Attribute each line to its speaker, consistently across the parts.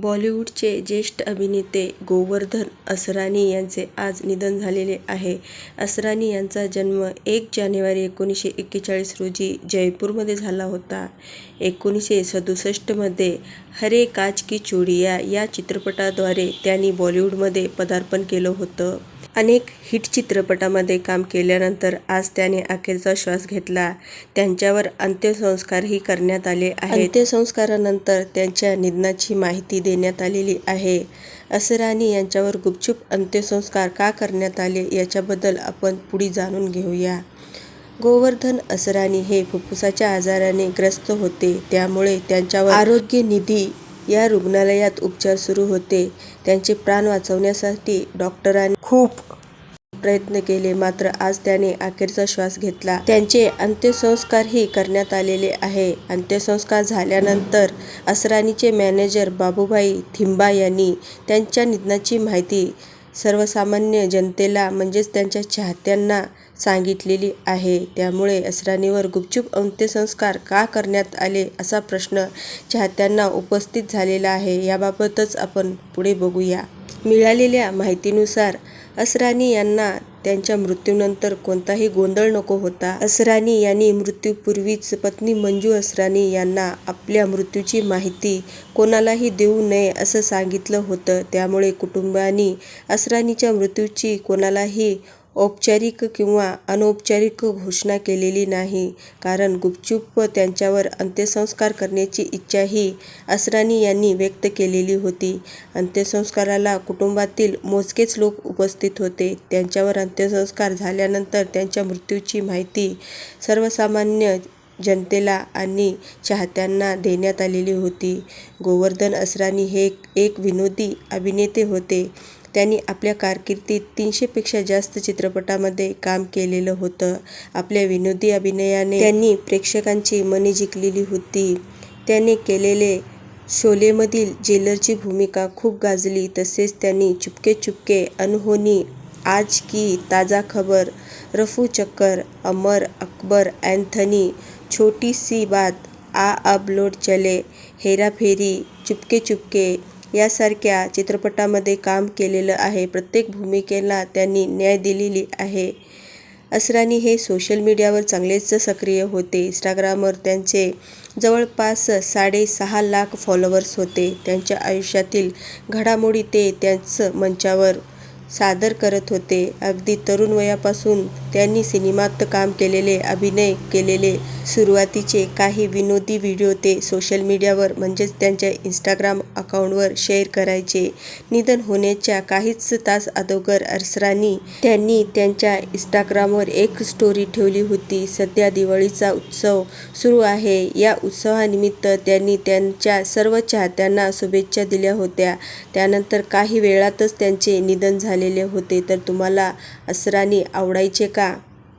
Speaker 1: बॉलिवूडचे ज्येष्ठ अभिनेते गोवर्धन असरानी यांचे आज निधन झालेले आहे. असरानी यांचा जन्म एक जानेवारी एकोणीसशे एक्केचाळीस रोजी जयपूरमध्ये झाला होता. एकोणीसशे सदुसष्टमध्ये हरे काच की चुडिया या चित्रपटाद्वारे त्यांनी बॉलिवूडमध्ये पदार्पण केलं होतं. अनेक हिट चित्रपटामध्ये काम केल्यानंतर आज त्याने अखेरचा श्वास घेतला. त्यांच्यावर अंत्यसंस्कारही करण्यात आले आहेत. अंत्यसंस्कारानंतर त्यांच्या निधनाची माहिती देण्यात आलेली आहे. असरानी यांच्यावर गुपचूप अंत्यसंस्कार का करण्यात आले याच्याबद्दल आपण पुढे जाणून घेऊया. गोवर्धन असरानी हे फुफ्फुसाच्या आजाराने ग्रस्त होते. त्यामुळे त्यांच्यावर आरोग्य निधी या रुग्णालयात उपचार सुरू होते. त्यांचे प्राण वाचवण्यासाठी डॉक्टरांनी खूप प्रयत्न केले मात्र आज त्याने अखेरचा श्वास घेतला. त्यांचे अंत्यसंस्कारही करण्यात आलेले आहे. अंत्यसंस्कार झाल्यानंतर असरानीचे मॅनेजर बाबूभाई थिंबा यांनी त्यांच्या निधनाची माहिती सर्वसामान्य जनतेला म्हणजेच त्यांच्या चाहत्यांना सांगितलेली आहे. त्यामुळे असरानीवर गुपचूप अंत्यसंस्कार का करण्यात आले असा प्रश्न चाहत्यांना उपस्थित झालेला आहे. याबाबतच आपण पुढे बघूया. मिळालेल्या माहितीनुसार असरानी यांना त्यांच्या मृत्यूनंतर कोणताही गोंधळ नको होता. असरानी यांनी मृत्यूपूर्वीच पत्नी मंजू असरानी यांना आपल्या मृत्यूची माहिती कोणालाही देऊ नये असं सांगितलं होतं. त्यामुळे कुटुंबानी असरानीच्या मृत्यूची कोणालाही औपचारिक किंवा अनौपचारिक घोषणा केलेली नाही. कारण गुपचूप त्यांच्यावर अंत्यसंस्कार करण्याची इच्छाही असरानी यांनी व्यक्त केलेली होती. अंत्यसंस्काराला कुटुंबातील मोजकेच लोक उपस्थित होते. त्यांच्यावर अंत्यसंस्कार झाल्यानंतर त्यांच्या मृत्यूची माहिती सर्वसामान्य जनतेला आणि चाहत्यांना देण्यात आलेली होती. गोवर्धन असरानी हे एक विनोदी अभिनेते होते. त्यांनी आपल्या कारकिर्दीत तीनशेपेक्षा जास्त चित्रपटामध्ये काम केलेलं होतं. आपल्या विनोदी अभिनयाने त्यांनी प्रेक्षकांची मने जिंकलेली होती. त्याने केलेले शोलेमधील जेलरची भूमिका खूप गाजली. तसेच त्यांनी चुपके चुपके, अनहोनी, आज की ताजा खबर, रफू चक्कर, अमर अकबर अँथनी, छोटी सी बात, आ अब लोट चले हेराफेरी, चुपके चुपके यासारख्या चित्रपटामध्ये काम केलेलं आहे. प्रत्येक भूमिकेला त्यांनी न्याय दिलेली आहे. असरानी हे सोशल मीडियावर चांगलेच सक्रिय होते. इंस्टाग्रामवर त्यांचे जवळपास साडेसहा लाख फॉलोअर्स होते. त्यांच्या आयुष्यातील घडामोडी ते त्यांचं मंचावर सादर करत होते. अगदी तरुण वयापासून त्यांनी सिनेमात काम केलेले, अभिनय केलेले. सुरुवातीचे काही विनोदी व्हिडिओ ते सोशल मीडियावर म्हणजेच त्यांच्या इंस्टाग्राम अकाउंटवर शेअर करायचे. निधन होण्याच्या काहीच तास अगोदर असरानी त्यांनी त्यांच्या इंस्टाग्रामवर एक स्टोरी ठेवली होती. सध्या दिवाळीचा उत्सव सुरू आहे. या उत्सवानिमित्त त्यांनी त्यांच्या सर्व चाहत्यांना शुभेच्छा दिल्या होत्या. त्यानंतर काही वेळातच त्यांचे निधन झाले आलेले होते. तर तुम्हाला असरानी आवडायचे का?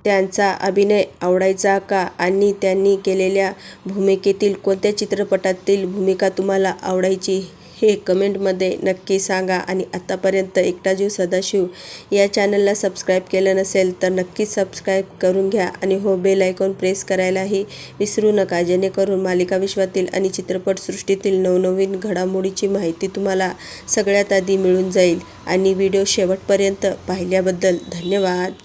Speaker 1: त्यांचा अभिनय आवडायचा का? आणि त्यांनी केलेल्या भूमिकेतील कोणत्या चित्रपटातील भूमिका तुम्हाला आवडायची हे कमेंटमध्ये नक्की सांगा. आणि आत्तापर्यंत एकटा जीव सदाशिव या चॅनलला सबस्क्राईब केलं नसेल तर नक्कीच सबस्क्राईब करून घ्या. आणि हो बेल आयकॉन प्रेस करायलाही विसरू नका जेणेकरून मालिकाविश्वातील आणि चित्रपटसृष्टीतील नवनवीन घडामोडीची माहिती तुम्हाला सगळ्यात आधी मिळून जाईल. आणि व्हिडिओ शेवटपर्यंत पाहिल्याबद्दल धन्यवाद.